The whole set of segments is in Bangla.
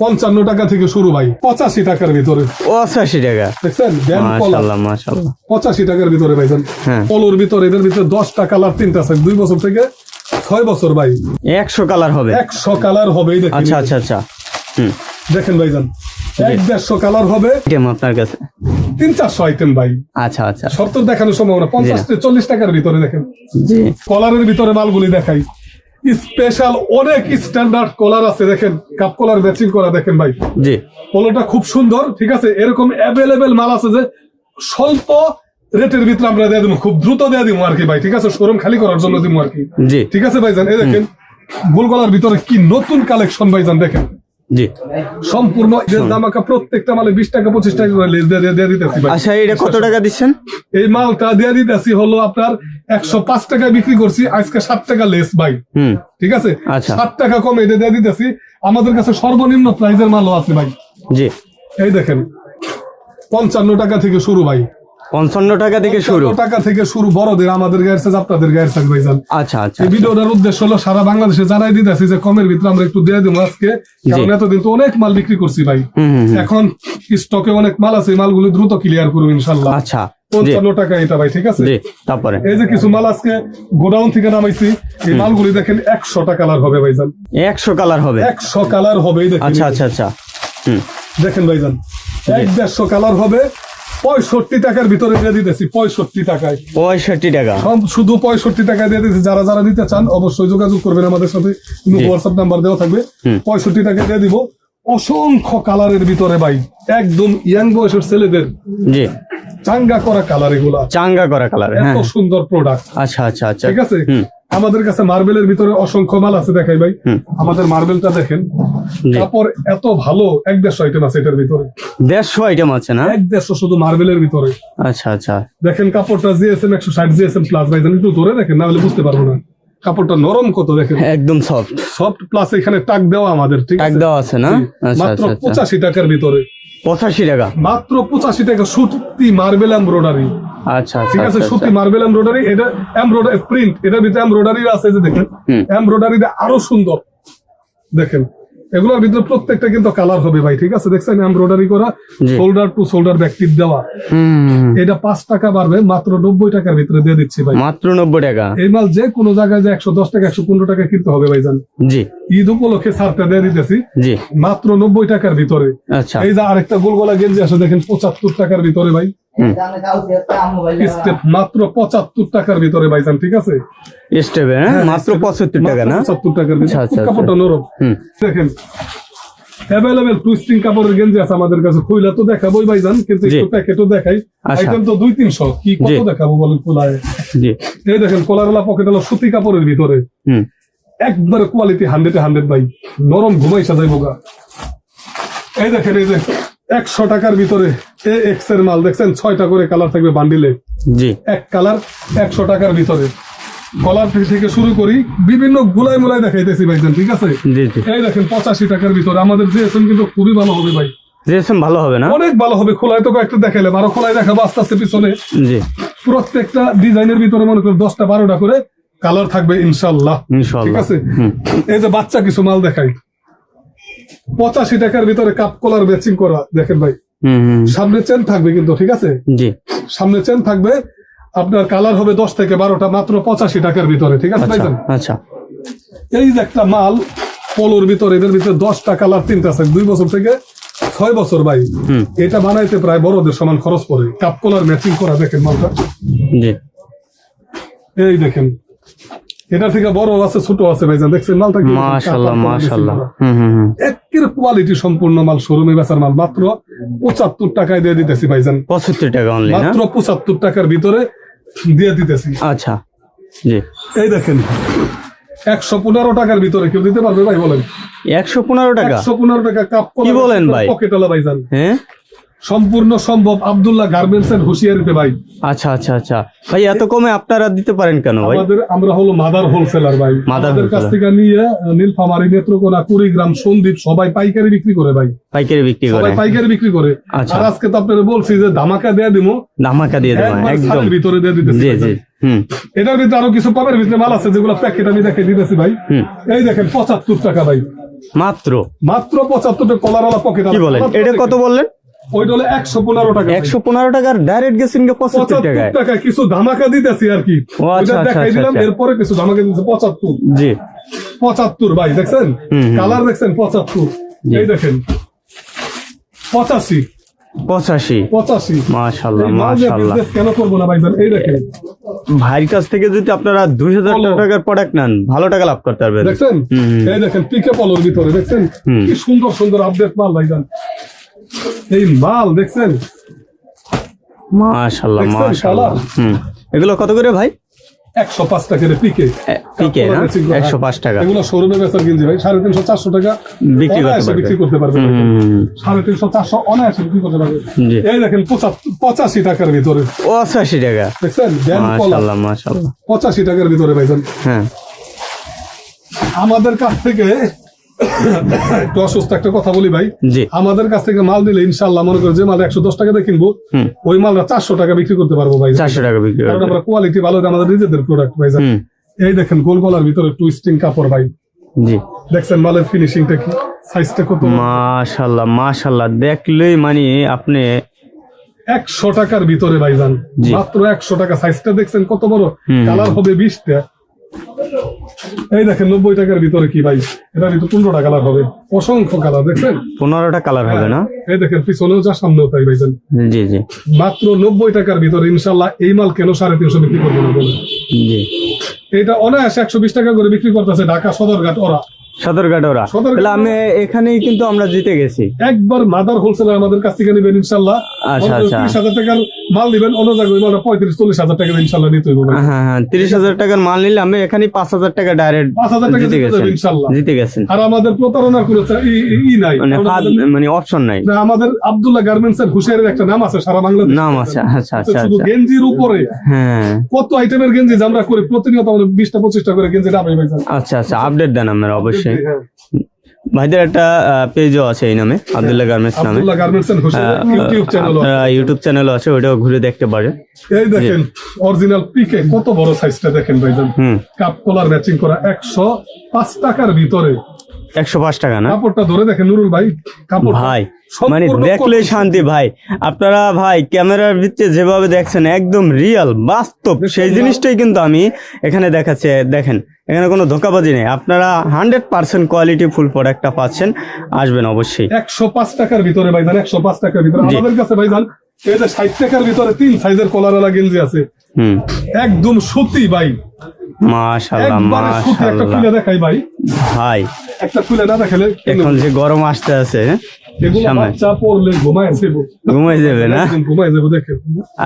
পঞ্চান্ন টাকা থেকে শুরু ভাই পঁচাশি টাকার ভিতরে। পঁচাশি টাকা। দেখছেন? পঁচাশি টাকার ভিতরে ভাইজান হ্যাঁ। পলোর ভিতরে এদের ভিতরে দশটা কালার তিনটা আছে। দুই বছর থেকে ছয় বছর ভাই। একশো কালার হবে। একশো কালার হবে আচ্ছা আচ্ছা আচ্ছা। দেখেন ভাইজান এক দেড়শো কালার হবে। আপনার কাছে? তিন চারশো আইটেম ভাই। আচ্ছা আচ্ছা। শর্ত দেখানোর সম্ভাবনা। পঞ্চাশ চল্লিশ টাকার ভিতরে দেখেন। কলারের ভিতরে মালগুলি দেখাই। স্পেশাল অনেক স্ট্যান্ডার্ড কলার আছে দেখেন কাপ কলার ম্যাচিং করা দেখেন ভাই। জি। পোলোটা খুব সুন্দর ঠিক আছে? এরকম অ্যাভেলেবেল মাল আছে যে স্বল্প রেটের ভিতরে আমরা দিয়ে দিব খুব দ্রুত দিয়ে দিব আর কি ভাই ঠিক আছে? শোরুম খালি করার জন্য দিব আর কি। জি। ঠিক আছে ভাইজান? এই দেখেন গোল গলার ভিতরে কি নতুন কালেকশন ভাইজান দেখেন। জি। সম্পূর্ণ এদের দামাকা প্রত্যেকটা মালে বিশ টাকা পঁচিশ টাকা করে লেস দিয়ে দিয়ে- দিতেছি ভাই। আচ্ছা এটা কত টাকা দিচ্ছেন? এই মালটা দিয়ে দিতেছি হলো আপনার একশো পাঁচ টাকায় বিক্রি করছি আজকে ষাট টাকা লেস ভাই। হুম। ঠিক আছে? আচ্ছা। ষাট টাকা কমে এটা দিয়ে দিতেছি। আমাদের কাছে সর্বনিম্ন প্রাইজের মালও আছে ভাই। জি। এই দেখেন পঞ্চান্ন টাকা থেকে শুরু ভাই। পঞ্চান্ন টাকা থেকে শুরু। টাকা থেকে শুরু বড়দের আমাদের গায়ের সাইজ আপনাদের গায়ের সাইজ ভাইজান। আচ্ছা আচ্ছা এই ভিডিওটার উদ্দেশ্য হলো সারা বাংলাদেশে জানাই দিতেছি যে কমের ভিতরে আমরা একটু দিয়ে দেবো আজকে। কারণ এতদিন তো অনেক মাল বিক্রি করছি ভাই। এখন স্টকে অনেক মাল আছে মালগুলো দ্রুত ক্লিয়ার করব ইনশাল্লাহ। আচ্ছা পঞ্চান্ন টাকা এটা ভাই ঠিক আছে? তারপরে। এই যে কিছু মাল আজকে গোডাউন থেকে নামাইছি এই মালগুলি দেখেন একশো কালার হবে ভাইজান। একশো কালার হবে। একশো কালার হবে আচ্ছা আচ্ছা আচ্ছা। দেখেন ভাইজান এক দেড়শো কালার হবে পঁয়ষট্টি টাকার ভিতরে দিয়ে দিতেছি পঁয়ষট্টি টাকায়। পঁয়ষট্টি টাকা। শুধু পঁয়ষট্টি টাকা দিয়ে দিতেছি যারা যারা নিতে চান অবশ্যই যোগাযোগ করবেন আমাদের সাথে। হোয়াটসঅ্যাপ নাম্বার দেওয়া থাকবে। পঁয়ষট্টি টাকা দিয়ে দিব। অসংখ্য কালারের ভিতরে ভাই একদম ইয়াং বয়সের ছেলেদের। জি। চাঙ্গা করা কালার এগুলা। চাঙ্গা করা কালার হ্যাঁ। এত সুন্দর প্রোডাক্ট আচ্ছা আচ্ছা আচ্ছা। ঠিক আছে? আমাদের কাছে মার্বেলের ভিতরে অসংখ্য মাল আছে দেখাই ভাই। আমাদের মার্বেলটা দেখেন। কাপড় এত ভালো এক দেড়শো আইটেম আছে এটার ভিতরে। দেড়শো আইটেম আছে না? এক দেড়শো শুধু মার্বেলের ভিতরে। আচ্ছা আচ্ছা। দেখেন কাপড়টা জিএসএম একশো ষাট জিএসএম প্লাস ভাই একটু ধরে দেখেন না হলে বুঝতে পারব না। কাপড়টা নরম কত দেখেন। একদম সফট সফট প্লাস এখানে টাক দেওয়া আমাদের ঠিক টাক দেওয়া আছে না? আচ্ছা মাত্র আচ্ছা আচ্ছা। পঁচাশি টাকার ভিতরে। পঁচাশি টাকা? মাত্র পঁচাশি টাকা সুতি মার্বেল এমব্রয়ডারি। আচ্ছা আচ্ছা ঠিক আছে আচ্ছা, সুতি আচ্ছা। মার্বেল এমব্রয়ডারি এটা এমব্রয়ডারি প্রিন্ট এটার ভিতরে এমব্রয়ডারি আছে যে দেখেন। এমব্রয়ডারিটা আরও সুন্দর। দেখেন এগুলোর ভিতরে প্রত্যেকটা কিন্তু কালার হবে ভাই ঠিক আছে? দেখছেন এমব্রয়ডারি করা। শোল্ডার টু শোল্ডার ব্যাকটিপ দেওয়া। এটা পাঁচ টাকা বাড়বে মাত্র নব্বই টাকার ভিতরে দিয়ে দিচ্ছি ভাই। মাত্র নব্বই টাকা। এই মাল যে কোনো জায়গায় যে একশো দশ টাকা একশো পনেরো টাকা কিনতে হবে ভাই জান। জি। ঈদ উপলক্ষে ছাড়টা দিয়ে দিতেছি। মাত্র নব্বই টাকার ভিতরে। আচ্ছা। এই যে আরেকটা গোলগলা গেঞ্জি আছে দেখেন পঁচাত্তর টাকার ভিতরে ভাই। স্টেপ মাত্র পঁচাত্তর টাকার ভিতরে ভাইজান ঠিক আছে? স্টেপে হ্যাঁ? মাত্র পঁচাত্তর টাকা না? পঁচাত্তর টাকার ভিতরে। আচ্ছা, আচ্ছা, কাপড়টা নরম। দেখেন অ্যাভেলেবেল টুইস্টিং কাপড়ের গেঞ্জি আছে আমাদের কাছে। খুইলা তো দেখাবোই ভাইজান কিন্তু। একটু প্যাকেটও দেখাই। আচ্ছা। আইটেম তো দুই তিনশো। কি কত। দেখাবো বলেন খোলায়? এই দেখেন কলারওয়ালা পকেট হলো সুতি কাপড়ের ভিতরে। হুম। একবারে কোয়ালিটি হান্ড্রেডে হান্ড্রেড ভাই। নরম ঘুমাই সাজাই বোগা এই দেখেন এই যে একশো টাকার ভিতরে এ এক্সের মাল দেখছেন? ছয়টা করে কালার থাকবে বান্ডিলে জি। এক কালার একশো টাকার ভিতরে। কলার থেকে শুরু করি বিভিন্ন গুলাই মুলাই দেখাইতেছি ভাইজান ঠিক আছে? এই দেখেন পঁচাশি টাকার ভিতরে। আমাদের জিএসএম কিন্তু খুবই ভালো হবে ভাই। জিএসএম ভালো হবে না? অনেক ভালো হবে খোলায় তো কয়েকটা দেখাইলাম আরও খোলায় দেখাবো আস্তে আস্তে পিছনে। জি। প্রত্যেকটা ডিজাইনের ভিতরে মনে করি দশটা বারোটা করে কালার থাকবে ইনশাল্লাহ। ঠিক আছে? এই যে বাচ্চা কিছু মাল দেখাই। পঁচাশি টাকার ভিতরে কাপ কলার ম্যাচিং করা দেখেন ভাই। সামনে চেন থাকবে কিন্তু ঠিক আছে? সামনে চেন থাকবে আপনার কালার হবে দশ থেকে বারোটা মাত্র পঁচাশি টাকার ভিতরে ঠিক আছে আচ্ছা আচ্ছা। এই যে একটা মাল পলোর ভিতরে এদের ভিতরে দশটা কালার তিনটা আছে দুই বছর থেকে ছয় বছর ভাই। এটা বানাইতে প্রায় বড়দের সমান খরচ পড়ে কাপ কলার ম্যাচিং করা দেখেন মালটা। এই দেখেন এটা থেকে বড় আছে ছোট আছে ভাইজান দেখছেন? মালটা হুম হুম একের কোয়ালিটি সম্পূর্ণ মাল শোরুমে বেচার মাল মাত্র পঁচাত্তর টাকায় দিয়ে দিতেছি ভাইজান। পঁচাত্তর টাকা অনলি না? মাত্র পঁচাত্তর টাকার ভিতরে দিয়ে দিতেছি। আচ্ছা জি। এই দেখেন একশো পনেরো টাকার ভিতরে কেউ দিতে পারবে ভাই বলেন? একশো পনেরো টাকা? একশো পনেরো টাকা কাপ কি বলেন ভাই? পকেটওয়ালা ভাইজান। হ্যাঁ? সম্পূর্ণ সম্ভব আব্দুল্লাহ গার্মেন্টস এর হুঁশিয়ারিতে ভাই। আচ্ছা আচ্ছা আচ্ছা। ভাই এত কমে আপনারা দিতে পারেন কেন ভাই? আমাদের আমরা হলো মাদার হোলসেলার ভাই। আমাদের কাছ থেকে নিয়ে নীলফামারি নেত্রকোনা কুড়িগ্রাম সন্দীপ সবাই পাইকারি বিক্রি করে ভাই। পাইকারি বিক্রি করে। সবাই পাইকারি বিক্রি করে। আচ্ছা। আর আজকে তো আপনারা বলছি যে ধামাকা দিয়ে দিমো। ধামাকা দিয়ে একবার একদম। ভিতরে দিয়ে দিতেছি জি জি হুম। এটার ভিতরে আরও কিছু কমের ভিতরে মাল আছে যেগুলো প্যাকেট আমি দেখে দিতেছি ভাই। এই দেখেন পঁচাত্তর টাকা ভাই। মাত্র? মাত্র পঁচাত্তর টাকা কলারওয়ালা পকেট কি বলেন? এটা কত বললেন? ওইটা হলো একশো পনেরো টাকা একশো পনেরো টাকার ডাইরেক্ট গেছেন গে পঁচাত্তর টাকা কিছু ধামাকা দিতেছি আর কি। আচ্ছা, ওইটা আচ্ছা, দেখাই আচ্ছা, দিলাম। এরপরে কিছু ধামাকা দিতেছে পঁচাত্তর। জি। পঁচাত্তর ভাই দেখছেন। কালার দেখছেন? পঁচাত্তর। এই দেখেন। পঁচাশি। পঁচাশি। পঁচাশি। মাশাল্লাহ মাশাল্লাহ কেন করব না ভাইজান এই দেখেন। ভাইয়ের কাছ থেকে যদি আপনারা দুই হাজার টাকার প্রোডাক্ট নেন ভালো টাকা লাভ করতে পারবেন। দেখছেন। এই দেখেন পিকে পলোর ভিতরে দেখছেন? কি সুন্দর সুন্দর আপডেট মাল ভাইজান এই মাল দেখছেন? মাশাল্লাহ কালার? হুম। এগুলো কত করে ভাই? একশো পাঁচ টাকা পিকে। পিকে না? একশো পাঁচ টাকা। এগুলো শোরুমে বেচার কিনছি ভাই সাড়ে তিনশো চারশো টাকা। বিক্রি করতে। বিক্রি করতে পারবে। সাড়ে তিনশো চারশো অনায়াসে বিক্রি করতে পারবে। এই দেখেন পঁচাশি টাকার ভিতরে। পঁচাশি টাকা। দেখছেন? মাশাল্লাহ মাশাল্লাহ পঁচাশি টাকার ভিতরে ভাইজান। হ্যাঁ। আমাদের কাছ থেকে একটু অসুস্থ একটা কথা বলি ভাই। আমাদের কাছ থেকে মাল নিলে ইনশাল্লাহ মনে করো যে মাল একশো দশ টাকা দিয়ে কিনবো। ওই মালটা চারশো টাকা বিক্রি করতে পারব ভাই। চারশো টাকা বিক্রি কারণ আমরা কোয়ালিটি ভালো আমাদের নিজেদের প্রোডাক্ট ভাই এই দেখেন গোল গলার ভিতরে টুইস্টিং কাপড় ভাই। জি। দেখছেন মালের ফিনিশিংটা কি? সাইজটা কত? মাশাল্লাহ মাশাল্লাহ। দেখলেই মানে আপনি একশো টাকার ভিতরে ভাইজান জি। মাত্র একশো টাকা সাইজটা দেখছেন কত বড়। কালার হবে বিশটা। এই দেখেন নব্বই টাকার ভিতরে কি ভাই? এটা ভিতরে পনেরোটা কালার হবে। অসংখ্য কালার দেখছেন? পনেরোটা কালার হবে না? এই দেখেন পিছনেও যা সামনেও তাই ভাইজান জি জি। মাত্র নব্বই টাকার ভিতরে ইনশাল্লাহ এই মাল কেন সাড়ে তিনশো বিক্রি করব না বলে জি। এটা অনায়াসে একশো বিশ টাকা করে বিক্রি করতেছে ঢাকা সদরঘাট ওরা। সদরঘাট ওরা। তাহলে আমি এখানেই কিন্তু আমরা জিতে গেছি। একবার মাদার হোলসেলার আমাদের কাছ থেকে নেবেন ইনশাল্লাহ। আচ্ছা, আচ্ছা। ত্রিশ হাজার টাকার মাল নেবেন অন্য জায়গায় পঁয়ত্রিশ চল্লিশ হাজার টাকা ইনশাল্লাহ নিতে হ্যাঁ হ্যাঁ তিরিশ হাজার টাকার মাল নিলে আমি এখানে পাঁচ হাজার টাকা ডাইরেক্ট পাঁচ হাজার টাকা জিতে গেছেন ইনশাল্লাহ। জিতে গেছেন আর আমাদের প্রতারণার কোনো ই- নাই। মানে আমাদের- মানে অপশন নাই। না, আমাদের আব্দুল্লাহ গার্মেন্টস এর হুশিয়ারের একটা নাম আছে সারা বাংলাদেশ। নাম আছে আচ্ছা আচ্ছা শুধু আচ্ছা। গেঞ্জির উপরে। হ্যাঁ। কত আইটেমের গেঞ্জি আমরা করি প্রতিনিয়ত আমাদের বিশটা পঁচিশটা করে গেঞ্জি আচ্ছা আচ্ছা আপডেট দেন আমরা অবশ্যই। ভাইদের একটা পেজও আছে এই নামে আব্দুল্লাহ গার্মেন্টস নামে। ইউটিউব চ্যানেল আপনারা ইউটিউব চ্যানেলও আছে ওইটাও ঘুরে দেখতে পারেন। এই দেখেন অরিজিনাল পিকে কত বড় সাইজটা দেখেন ভাইজান। কাপ কলার ম্যাচিং করা একশো পাঁচ টাকার ভিতরে। একশো পাঁচ টাকা না? কাপড়টা ধরে দেখেন নুরুল ভাই কাপড় ভাই মানে দেখলে শান্তি ভাই। আপনারা ভাই ক্যামেরার ভিতরে যেভাবে দেখছেন একদম রিয়েল বাস্তব। সেই জিনিসটাই কিন্তু আমি এখানে দেখাচ্ছি। দেখেন এখানে কোনো ধোকাবাজি নেই। আপনারা হান্ড্রেড পার্সেন্ট কোয়ালিটি ফুল প্রোডাক্টটা পাচ্ছেন আসবেন অবশ্যই। একশো পাঁচ টাকার ভিতরে ভাইজান একশো পাঁচ টাকার ভিতরে। আমাদের কাছে ভাইজান এই যে ষাট টাকার ভিতরে তিন সাইজের কলারওয়ালা গেঞ্জি আছে। হুম। একদম সুতি ভাই। মাশাআল্লাহ সুতি একটা খুলে দেখাই ভাই। ভাই একটা খুলে না দেখালে এখন যে গরম আসতে আছে ঘুমাই যাবে। না? যাব দেখেন।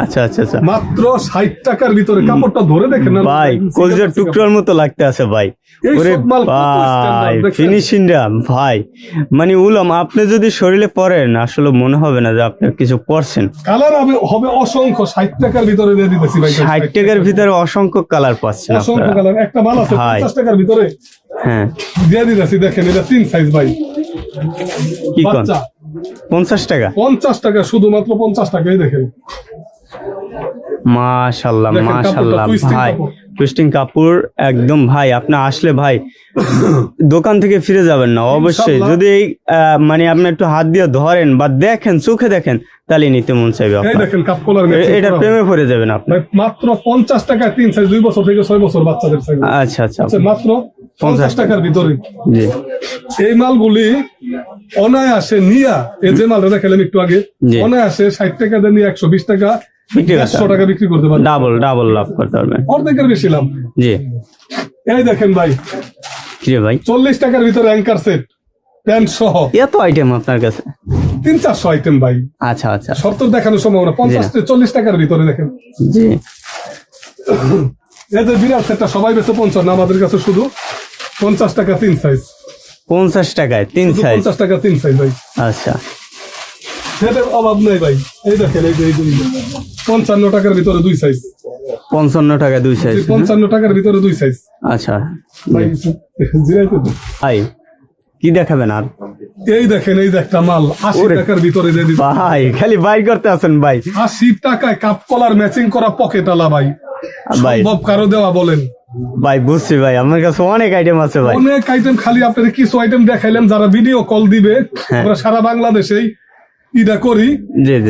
আচ্ছা আচ্ছা আচ্ছা। মাত্র ষাট টাকার ভিতরে কাপড়টা ধরে দেখেন না। ভাই কলজার টুকরার মতো লাগতে আছে ভাই। ওরে ভাই? ফিনিশিংটা মানে উলাম আপনি যদি শরীরে পরেন আসলে মনে হবে না যে আপনি কিছু পরছেন কালার হবে হবে অসংখ্য ষাট টাকার ভিতরে দিয়ে দিতেছি ভাই। ষাট টাকার ভিতরে অসংখ্য কালার পাচ্ছেন অসংখ্য কালার। একটা মাল আছে পঞ্চাশ টাকার ভিতরে হ্যাঁ। দিয়ে দিতেছি দেখেন এটা তিন সাইজ ভাই। কি কোন? পঞ্চাশ টাকা? পঞ্চাশ টাকা শুধুমাত্র পঞ্চাশ টাকাই দেখেন। মাশাল্লাহ মাশাল্লাহ ভাই। কাপড়। টুইস্টিং কাপড় একদম ভাই আপনি আসলে ভাই দোকান থেকে ফিরে যাবেন না অবশ্যই। যদি এই, মানে আপনি একটু হাত দিয়ে ধরেন বা দেখেন চোখে দেখেন তাহলে নিতে মন চাইবে দেখেন এটা প্রেমে পড়ে যাবেন আপনি। মাত্র পঞ্চাশ টাকা তিন সাইজ দুই বছর থেকে ছয় বছর বাচ্চাদের আচ্ছা আচ্ছা। আচ্ছা মাত্র পঞ্চাশ টাকার ভিতরে। এই মালগুলি অনায়াসে নিয়া এই যে মালটা দেখালাম একটু আগে অনায়াসে ষাট টাকা নিয়ে একশো বিশ টাকা বিক্রি করতে একশো টাকা বিক্রি করতে ডাবল ডাবল লাভ করতে পারবেন অর্ধেকের বেশি লাভ। জি। এই দেখেন ভাই কি ভাই। চল্লিশ টাকার ভিতরে অ্যাঙ্কার সেট প্যান্ট সহ। এত আইটেম আপনার কাছে? তিন চারশো আইটেম ভাই। আচ্ছা আচ্ছা। শর্ত দেখানোর সম্ভাবনা পঞ্চাশ চল্লিশ টাকার ভিতরে দেখেন। জি। এই বিরাট সেটটা সবাই বেছে পঞ্চান্ন আমাদের কাছে শুধু পঞ্চাশ টাকা তিন সাইজ পঞ্চাশ টাকায় তিন সাইজ পঞ্চাশ টাকা তিন সাইজ ভাই। আচ্ছা। সেটার অভাব নেই ভাই। এই দেখেন এই এই পঞ্চান্ন টাকার ভিতরে দুই সাইজ পঞ্চান্ন টাকা দুই সাইজ পঞ্চান্ন টাকার ভিতরে দুই সাইজ আচ্ছা। ভাই জিরাইতে তো। ভাই কি দেখাবেন আর? এই দেখেন এই একটা মাল আশি টাকার ভিতরে দিয়ে দিচ্ছে। ভাই খালি বাই করতে আছেন ভাই। আশি টাকায় কাপ কলার ম্যাচিং করা পকেট আলা ভাই। ভাই। কারও দেওয়া বলেন। ভাই বুঝছি ভাই আমার কাছে অনেক আইটেম আছে ভাই। অনেক আইটেম খালি আপনাদের কিছু আইটেম দেখাইলাম যারা ভিডিও কল দিবে আমরা সারা বাংলাদেশেই ইটা করি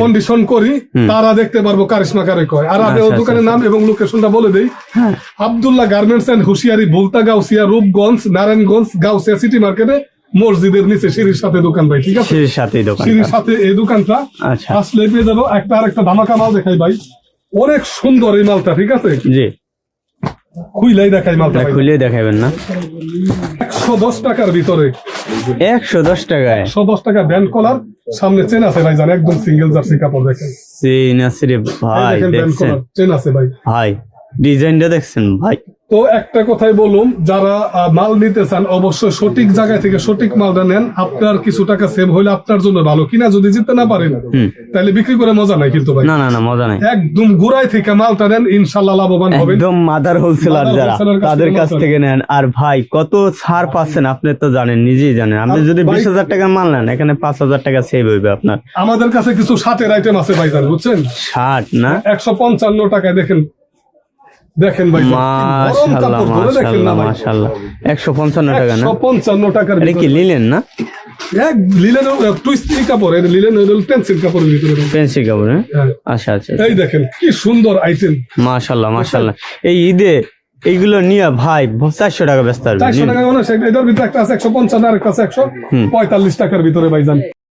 কন্ডিশন করি তারা দেখতে পারব কারিশমা কারে কয়। আর আমি আচ্ছা, দোকানের নাম এবং লোকেশনটা বলে দেই। হ্যাঁ। আব্দুল্লাহ গার্মেন্টস এন্ড হুশিয়ারি ভুলতা গাউসিয়া রূপগঞ্জ নারায়ণগঞ্জ গাউসিয়া সিটি মার্কেটে মসজিদের নিচে সিঁড়ির সাথে দোকান ভাই ঠিক আছে? সিঁড়ির সাথেই দোকান সিঁড়ির সাথে এই দোকানটা। আচ্ছা। আসলে পেয়ে যাব একটা আর একটা ধামাকা মাল দেখাই ভাই। অনেক সুন্দর এই মালটা ঠিক আছে? জি। খুইলাই দেখাই মালটা ভাই। খুলে দেখাবেন না। একশো দশ টাকার ভিতরে। একশো দশ টাকায়? একশো দশ টাকা ব্যান্ড কলার সামনে চেন আছে ভাই জান একদম সিঙ্গেল জার্সি কাপড় দেখেন। চেন আছে রে ভাই দেখেন চেন আছে ভাই। ভাই ডিজাইনটা দেখছেন ভাই? তো একটা কথাই বলুন যারা মাল নিতে চান অবশ্যই সঠিক জায়গা থেকে সঠিক মালটা নেন। আপনার কিছু টাকা সেভ হইলে আপনার জন্য ভালো। কিনা যদি জিততে না পারেন তাহলে বিক্রি করে মজা নাই কিন্তু ভাই। না না না মজা নাই। একদম গুড়াই থেকে মালটা নেন ইনশাল্লাহ লাভবান হবেন। একদম মাদার হোলসেলার যারা তাদের কাছ থেকে নেন। আর ভাই কত ছাড় পাচ্ছেন আপনি তো জানেন নিজেই জানেন। আপনি যদি ভাই- বিশ হাজার টাকার মাল নেন এখানে পাঁচ হাজার টাকা সেভ হইবে আপনার। আমাদের কাছে কিছু ষাটের আইটেম আছে ভাই বুঝছেন? ষাট না? একশো পঞ্চান্ন টাকায় দেখেন দেখেন ভাই মাশাল্লাহ মাশাল্লাহ একশো পঞ্চান্ন টাকা না? একশো পঞ্চান্ন টাকার এটা কি না? এক লিলেন টুইস্ট কাপড় এটা লিলেন পেন্সিল কাপড়ের ভিতরে। পেন্সি কাপড় হ্যাঁ? হ্যাঁ। আচ্ছা আচ্ছা এই দেখেন কি সুন্দর আইটেম মাশাল্লাহ মাশাল্লাহ এই ঈদে এইগুলো নিয়ে ভাই চারশো টাকা ব্যস্ত চারশো টাকা মানে এটার ভিতরে একটা আছে একশো পঞ্চান্ন আর একটা আছে একশো পঁয়তাল্লিশ টাকার ভিতরে ভাইজান।